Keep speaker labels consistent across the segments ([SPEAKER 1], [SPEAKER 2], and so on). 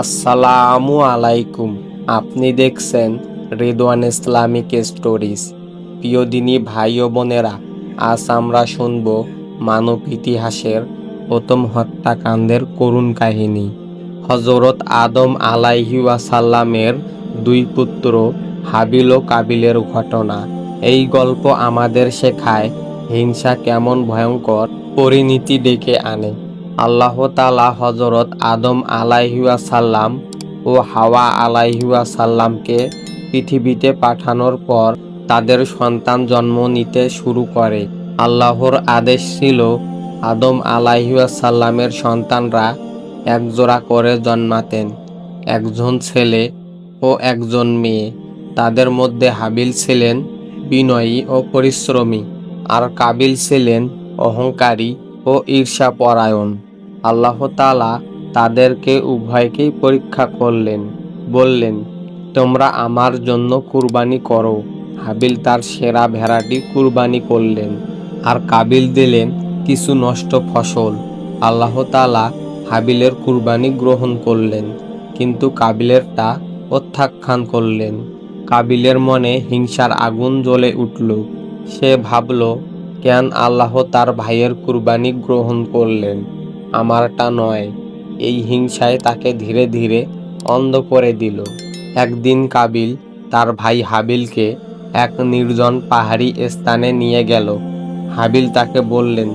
[SPEAKER 1] আসসালামু আলাইকুম। আপনি দেখছেন রেদওয়ান ইসলামিক স্টোরিজ। প্রিয় দিনী ভাই ও বোনেরা, আজ আমরা শুনব মানব ইতিহাসের প্রথম হত্যাকাণ্ডের করুণ কাহিনী। হজরত আদম আলাইহি ওয়াসাল্লামের দুই পুত্র হাবিল ও কাবিলের ঘটনা। এই গল্প আমাদের শেখায় হিংসা কেমন ভয়ঙ্কর পরিণতি ডেকে আনে। আল্লাহ তালা হজরত আদম আলাইহুয়াসাল্লাম ও হাওয়া আলাইহুয়াসাল্লামকে পৃথিবীতে পাঠানোর পর তাদের সন্তান জন্ম নিতে শুরু করে। আল্লাহর আদেশ ছিল আদম আলাইহুয়াসাল্লামের সন্তানরা একজোড়া করে জন্মাতেন, একজন ছেলে ও একজন মেয়ে। তাদের মধ্যে হাবিল ছিলেন বিনয়ী ও পরিশ্রমী, আর কাবিল ছিলেন অহংকারী ও ঈর্ষাপরায়ণ। আল্লাহ তালা তাদেরকে উভয়কেই পরীক্ষা করলেন, বললেন, তোমরা আমার জন্য কুরবানি করো। হাবিল তার সেরা ভেড়াটি কুরবানি করলেন আর কাবিল দিলেন কিছু নষ্ট ফসল। আল্লাহ তালা হাবিলের কুরবানি গ্রহণ করলেন, কিন্তু কাবিলেরটা প্রত্যাখ্যান করলেন। কাবিলের মনে হিংসার আগুন জ্বলে উঠল। সে ভাবল, কেন আল্লাহ তার ভাইয়ের কুরবানি গ্রহণ করলেন? আমারটা নয়। এই হিংসায় তাকে ধীরে ধীরে অন্ধ করে দিল। একদিন কাবিল তার ভাই হাবিলকে এক নির্জন পাহাড়ি স্থানে নিয়ে গেল। হাবিল তাকে বললেন,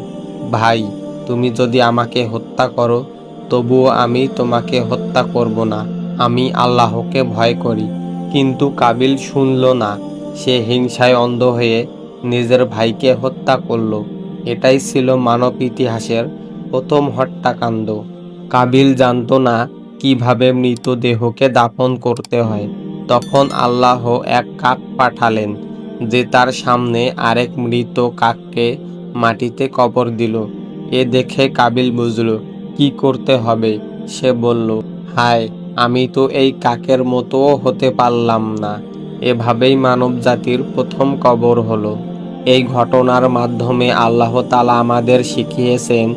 [SPEAKER 1] ভাই, তুমি যদি আমাকে হত্যা করো, তবুও আমি তোমাকে হত্যা করব না। আমি আল্লাহকে ভয় করি। কিন্তু কাবিল শুনল না। সে হিংসায় অন্ধ হয়ে নিজের ভাইকে হত্যা করল। এটাই ছিল মানব ইতিহাসের প্রথম হত্যাকাণ্ড। কাবিল জানতো না কীভাবে মৃতদেহকে দাফন করতে হয়। তখন আল্লাহ এক কাক পাঠালেন, যে তার সামনে আরেক মৃত কাককে মাটিতে কবর দিল। এ দেখে কাবিল বুঝল, কি করতে হবে? সে বলল, হায়, আমি তো এই কাকের মতোও হতে পারলাম না। এভাবেই মানব জাতির প্রথম কবর হলো। এই ঘটনার মাধ্যমে আল্লাহ তালা আমাদের শিখিয়েছেন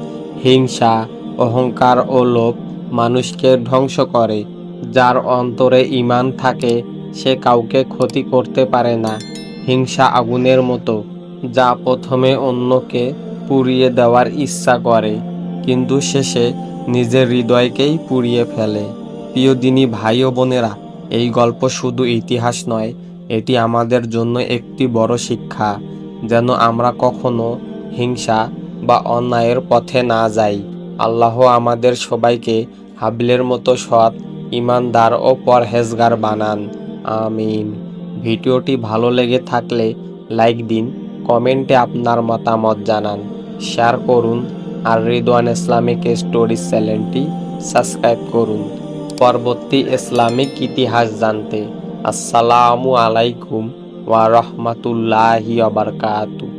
[SPEAKER 1] হিংসা, অহংকার ও লোভ মানুষকে ধ্বংস করে। যার অন্তরে ইমান থাকে, সে কাউকে ক্ষতি করতে পারে না। হিংসা আগুনের মতো, যা প্রথমে অন্যকে পুড়িয়ে দেওয়ার ইচ্ছা করে, কিন্তু শেষে নিজের হৃদয়কেই পুড়িয়ে ফেলে। প্রিয় দিনী ভাই ও বোনেরা, এই গল্প শুধু ইতিহাস নয়, এটি আমাদের জন্য একটি বড় শিক্ষা। যেন আমরা কখনো হিংসা বা অন্যায়ের পথে না যাই। আল্লাহ আমাদের সবাইকে হাবলের মতো সৎ ইমানদার ও পরহেজগার বানান। আমিন। ভিডিওটি ভালো লেগে থাকলে লাইক দিন, কমেন্টে আপনার মতামত জানান। শেয়ার করুন আর রিদওয়ান ইসলামিক স্টোরিজ চ্যানেলটি সাবস্ক্রাইব করুন। পরবর্তী ইসলামিক ইতিহাস জানতে আসসালামু আলাইকুম ওয়া রহমাতুল্লাহি ওয়া বারাকাতুহু।